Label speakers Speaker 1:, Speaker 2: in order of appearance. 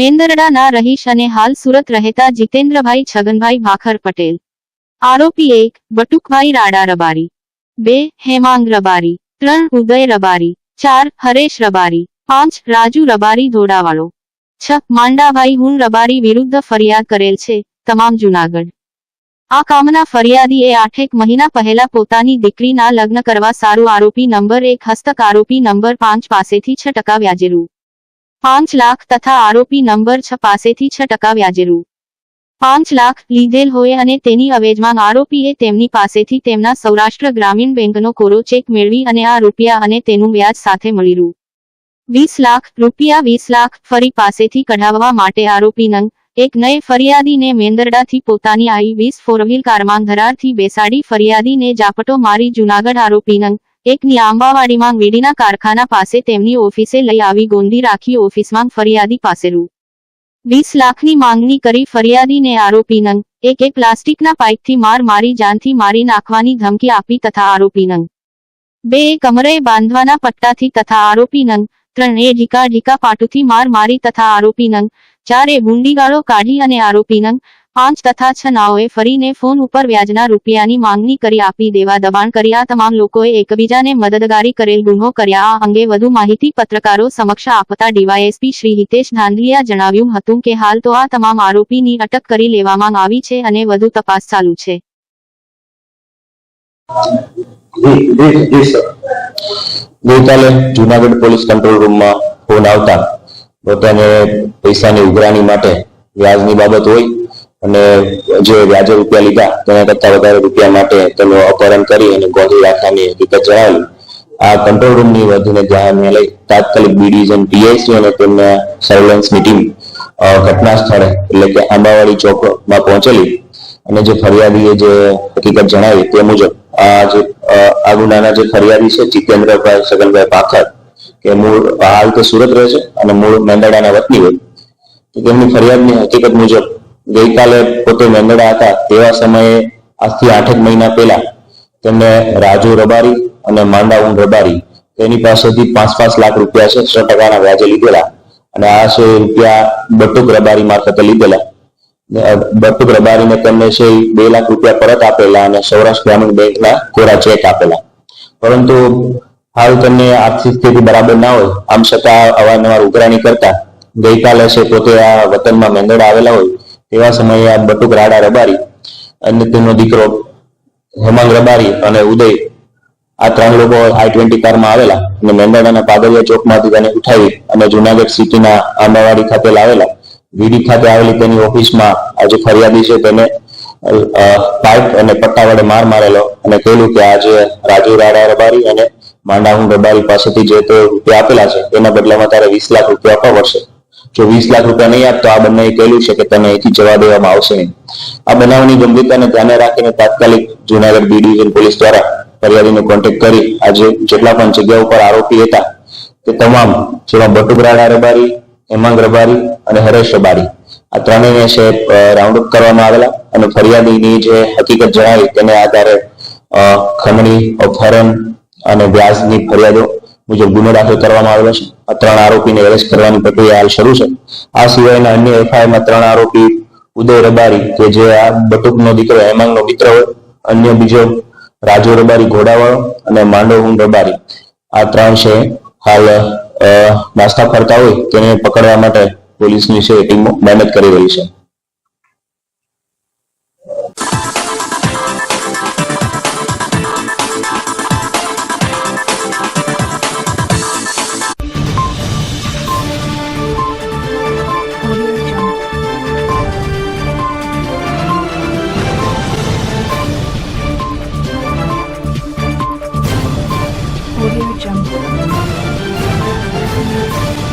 Speaker 1: મેંદરડાના રહીશ અને હાલ સુરત રહેતા જીતેન્દ્રભાઈ છગનભાઈ ભાખર પટેલ. આરોપી એક, બટુકભાઈ રાડા રબારી. બે, હેમાંગ રબારી. ત્રણ, ઉદય રબારી. ચાર, હરેશ રબારી. પાંચ, રાજુ રબારી ધોડાવાળો. છ, માંડાભાઈ હુન રબારી વિરુદ્ધ ફરિયાદ કરેલ છે, તમામ જુનાગઢ. આ કામના ફરિયાદી એ આઠેક મહિના પહેલા પોતાની દીકરીના લગ્ન કરવા સારું આરોપી નંબર એક, હસ્તક આરોપી નંબર પાંચ પાસેથી છ ટકા વ્યાજે રૂ પાંચ લાખ તથા આરોપી નંબર છ પાસેથી છ ટકા વ્યાજે રૂ પાંચ લાખ લીધેલ હોય અને તેની અવેજમાં આરોપીએ તેમની પાસેથી તેમના સૌરાષ્ટ્ર ગ્રામીણ બેંકનો કોરો ચેક મેળવી અને આ રૂપિયા અને તેનું વ્યાજ સાથે મળી રૂ વીસ લાખ રૂપિયા વીસ લાખ ફરી પાસેથી કઢાવવા માટે આરોપી નંગ, એક નય ફરિયાદીને મેંદરડાથી પોતાની આઈ વીસ ફોરવ્હીલ કારમાં ધરારથી બેસાડી ફરિયાદીને જાપટો મારી જુનાગઢ આરોપી નંગ એકની આંબાવાડીમાં વીડીના કારખાના પાસે તેમની ઓફિસે લઈ આવી ગોંધી રાખી ઓફિસમાં ફરિયાદી પાસે રૂ વીસ લાખની માંગણી કરી ફરિયાદીને આરોપી નંગ. એક પ્લાસ્ટિકના પાઇપથી માર મારી, જાનથી મારી નાખવાની ધમકી આપી તથા આરોપી નંગ. બે કમરે બાંધવાના પટ્ટાથી તથા આરોપી નંગ. ત્રણ એ ઢીકા ઢીકા પાટુથી માર મારી તથા આરોપી નંગ. ચારે ભૂંડીગાળો કાઢી અને આરોપી નંગ. પાંચ તથા છ નાઓએ ફરીને ફોન ઉપર વ્યાજના રૂપિયાની માંગણી કરી આપી દેવા દબાણ કરી આ તમામ લોકોએ એકબીજાને મદદગારી કરેલ ગુનો કર્યા. આ અંગે વધુ માહિતી પત્રકારો સમક્ષ આપતા ડીવાયએસપી શ્રી હિતેશ ધાંધલિયા જણાવ્યું હતું કે હાલ તો આ તમામ આરોપીની અટક કરી લેવામાં આવી છે અને વધુ તપાસ ચાલુ છે.
Speaker 2: ગઈકાલે જુનાગઢ પોલીસ કંટ્રોલ રૂમમાં ફોન આવતા. પોતાને પૈસાની ઉઘરાણી માટે વ્યાજની બાબત હોય અને જે વ્યાજે રૂપિયા લીધા, તેના કરતા વધારે રૂપિયા માટે તેનું અપહરણ કરી અને ગોંધી રાખવાની હકીકત જણાવેલી આ કંટ્રોલ રૂમની વધુને ધ્યાને લઈ તાત્કાલિક બી ડિવિઝન પીઆઈસી અને તેમના સર્વેલન્સની ટીમ ઘટના સ્થળે, એટલે કે આંબાવાડી ચોકમાં પહોંચેલી. અને જે ફરિયાદીએ જે હકીકત જણાવી તે મુજબ, આ જે આ ગુનાના જે ફરિયાદી છે, જીતેન્દ્રભાઈ સગનભાઈ પાખર, કે મૂળ હાલ તે સુરત રહે છે અને મૂળ મેંદડાના વતની હોય. તેમની ફરિયાદની હકીકત મુજબ ગઈકાલે પોતે મેંદડા હતા તેવા સમયે આજથી આઠેક મહિના પહેલા તેમને રાજુ રબારી અને માંડાઉન રબારી તેની પાસેથી પાંચ પાંચ લાખ રૂપિયા છે, છ ટકાના વ્યાજે લીધેલા. અને આ છે રૂપિયા બટુક રબારી મારફતે લીધેલા. બટુક રબારીને તેમને છે બે લાખ રૂપિયા પરત આપેલા અને સૌરાષ્ટ્ર ગ્રામીણ બેંકના કોરા ચેક આપેલા. પરંતુ હાલ તેમને આર્થિક સ્થિતિ બરાબર ના હોય, આમ છતાં અવારનવાર ઉઘરાણી કરતા ગઈકાલે છે પોતે આ વતનમાં મેંદડા આવેલા હોય તેવા સમયે આ બટુક રાડા રબારી અને તેનો દીકરો હેમાંગ રબારી અને ઉદય આ ત્રણ લોકો આઈ ટ્વેન્ટી કારમાં આવેલા અને મેંદાડાના પાદરિયા ચોકમાંથી તેને ઉઠાવી અને જુનાગઢ સિટીના આંબાવાડી ખાતે લાવેલા. વીડી ખાતે આવેલી તેની ઓફિસમાં આજે ફરિયાદી છે તેને પાઇપ અને પટ્ટા વડે માર મારેલો અને કહેલું કે આજે રાજુ રાડા રબારી અને માંડાહું રબારી પાસેથી જે તે રૂપિયા આપેલા છે તેના બદલામાં તારે વીસ લાખ રૂપિયા આપવા પડશે જો વીસ લાખ રૂપિયા નહીં આપતો, આ બંને કહેલું છે કે તને અહીંથી જવા દેવામાં આવશે નહીં. આ બનાવની ગંભીરતાને ધ્યાને રાખીને તાત્કાલિક જુનાગઢ બી ડિવિઝન પોલીસ દ્વારા ફરિયાદીને કોન્ટેક્ટ કરી આજે જેટલા પણ જગ્યા ઉપર આરોપી હતા તે તમામ, જેમાં બટુકરાડા રબારી હેમાંગ રબારી અને હરેશ રબારી. આ ત્રણેયને છે રાઉન્ડ અપ કરવામાં આવેલા અને ફરિયાદીની જે હકીકત જણાવી તેને આધારે ખમણી અપહરણ અને વ્યાજની ફરિયાદો મુજબ ગુનો દાખલ કરવામાં આવેલો છે. ત્રણ આરોપીને એરેસ્ટ કરવાની પ્રક્રિયા હાલ શરૂ છે. આ સિવાયના અન્ય એફઆઈઆરમાં ત્રણ આરોપી, ઉદય રબારી, કે જે આ બટુકનો દીકરો હેમાંગનો મિત્ર હોય, અન્ય બીજો રાજુ રબારી ઘોડાવાળો અને માંડવહુન રબારી. આ ત્રણ છે હાલ નાસ્તા ફરતા હોય તેને પકડવા માટે પોલીસની છે ટીમો મહેનત કરી રહી છે. you